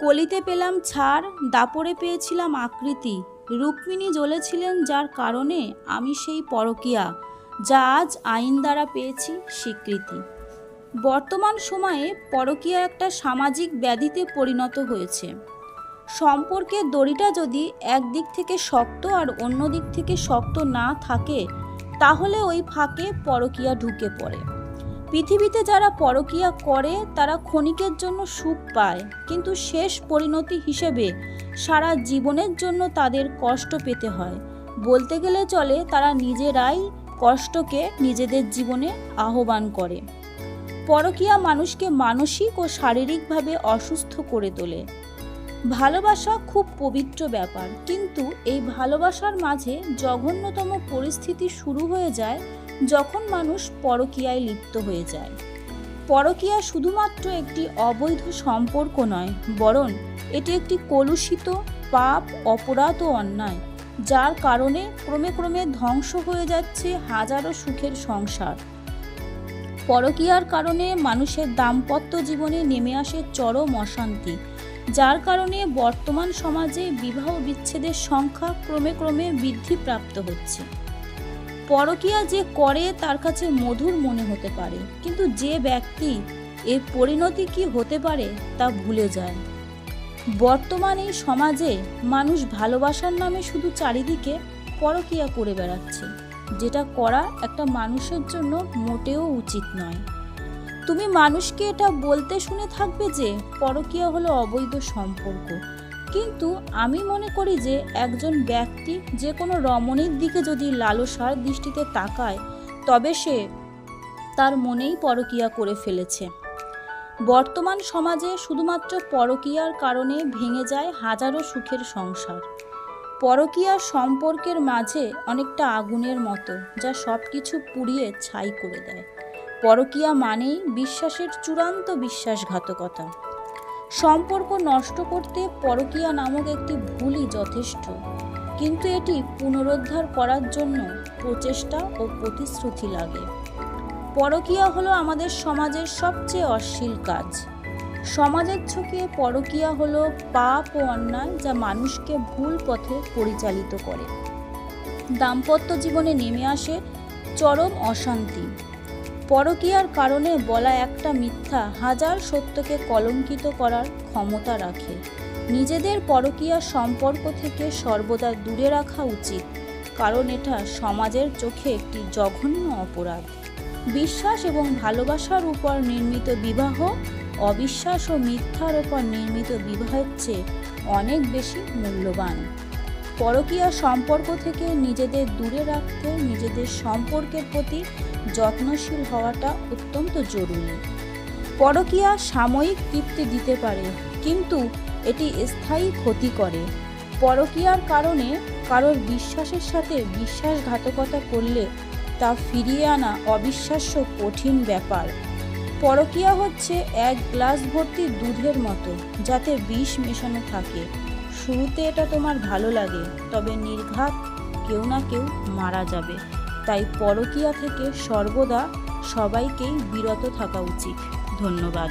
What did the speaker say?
কলিতে পেলাম ছাড়, দাপরে পেয়েছিলাম আকৃতি। রুক্মিণী জ্বলেছিলেন যার কারণে আমি সেই পরকিয়া, যা আজ আইন দ্বারা পেয়েছি স্বীকৃতি। বর্তমান সময়ে পরকীয়া একটা সামাজিক ব্যাধিতে পরিণত হয়েছে। সম্পর্কের দড়িটা যদি একদিক থেকে শক্ত আর অন্য দিক থেকে শক্ত না থাকে, তাহলে ওই ফাঁকে পরকীয়া ঢুকে পড়ে। পৃথিবীতে যারা পরকীয়া করে, তারা ক্ষণিকের জন্য সুখ পায়। কিন্তু শেষ পরিণতি হিসেবে সারা জীবনের জন্য তাদের কষ্ট পেতে হয়। বলতে গেলে চলে, তারা নিজেরাই কষ্টকে নিজেদের জীবনে আহ্বান করে। পরকীয়া মানুষকে মানসিক ও শারীরিকভাবে অসুস্থ করে তোলে। ভালোবাসা খুব পবিত্র ব্যাপার। কিন্তু এই ভালোবাসার মাঝে জঘন্যতম পরিস্থিতি শুরু হয়ে যায় যখন মানুষ পরকীয়ায় লিপ্ত হয়ে যায়। পরকীয়া শুধুমাত্র একটি অবৈধ সম্পর্ক নয়, বরং এটি একটি কলুষিত, পাপ, অপরাধ ও অন্যায়, যার কারণে ক্রমে ক্রমে ধ্বংস হয়ে যাচ্ছে হাজারো সুখের সংসার। পরকীয়ার কারণে মানুষের দাম্পত্য জীবনে নেমে আসে চরম অশান্তি যার কারণে বর্তমান সমাজে বিবাহ বিচ্ছেদের সংখ্যা ক্রমে ক্রমে বৃদ্ধিপ্রাপ্ত হচ্ছে। পরকীয়া যে করে তার কাছে মধুর মনে হতে পারে, কিন্তু যে ব্যক্তি এর পরিণতি কি হতে পারে তা ভুলে যায়। বর্তমান এই সমাজে মানুষ ভালোবাসার নামে শুধু চারিদিকে পরকীয়া করে বেড়াচ্ছে, যেটা করা একটা মানুষের জন্য মোটেও উচিত নয়। তুমি মানুষকে এটা বলতে শুনে থাকবে যে পরকীয়া হলো অবৈধ সম্পর্ক। কিন্তু আমি মনে করি যে একজন ব্যক্তি যে কোনো রমণীর দিকে যদি লালসার দৃষ্টিতে তাকায়, তবে সে তার মনেই পরকীয়া করে ফেলেছে। বর্তমান সমাজে শুধুমাত্র পরকীয়ার কারণে ভেঙে যায় হাজারো সুখের সংসার। পরকীয়া সম্পর্কের মাঝে অনেকটা আগুনের মতো, যা সব কিছু পুড়িয়ে ছাই করে দেয়। পরকীয়া মানেই বিশ্বাসের চূড়ান্ত বিশ্বাসঘাতকতা। সম্পর্ক নষ্ট করতে পরকীয়া নামক একটি ভুলই যথেষ্ট, কিন্তু এটি পুনরুদ্ধার করার জন্য প্রচেষ্টা ও প্রতিশ্রুতি লাগে। পরকীয়া হলো আমাদের সমাজের সবচেয়ে অশ্লীল কাজ। সমাজের চোখে পরকীয়া হলো পাপ ও অন্যায় যা মানুষকে ভুল পথে পরিচালিত করে। দাম্পত্য জীবনে নেমে আসে চরম অশান্তি। পরকীয়ার কারণে বলা একটা মিথ্যা হাজার সত্যকে কলঙ্কিত করার ক্ষমতা রাখে। নিজেদের পরকীয়া সম্পর্ক থেকে সর্বদা দূরে রাখা উচিত, কারণ এটা সমাজের চোখে একটি জঘন্য অপরাধ। বিশ্বাস এবং ভালোবাসার উপর নির্মিত বিবাহ, অবিশ্বাস ও মিথ্যার উপর নির্মিত বিবাহের চেয়ে অনেক বেশি মূল্যবান। পরকীয়া সম্পর্ক থেকে নিজেদের দূরে রাখতে, নিজেদের সম্পর্কের প্রতি যত্নশীল হওয়াটা অত্যন্ত জরুরি। পরকীয়া সাময়িক তৃপ্তি দিতে পারে, কিন্তু এটি স্থায়ী ক্ষতি করে। পরকীয়ার কারণে কারোর বিশ্বাসের সাথে বিশ্বাসঘাতকতা করলে তা ফিরিয়ে আনা অবিশ্বাস্য কঠিন ব্যাপার। পরকীয়া হচ্ছে এক গ্লাস ভর্তি দুধের মতো, যাতে বিষ মেশানো থাকে। শুরুতে এটা তোমার ভালো লাগে, তবে নির্ঘাত কেউ না কেউ মারা যাবে। তাই পরকীয়া থেকে সর্বদা সবাইকেই বিরত থাকা উচিত। ধন্যবাদ।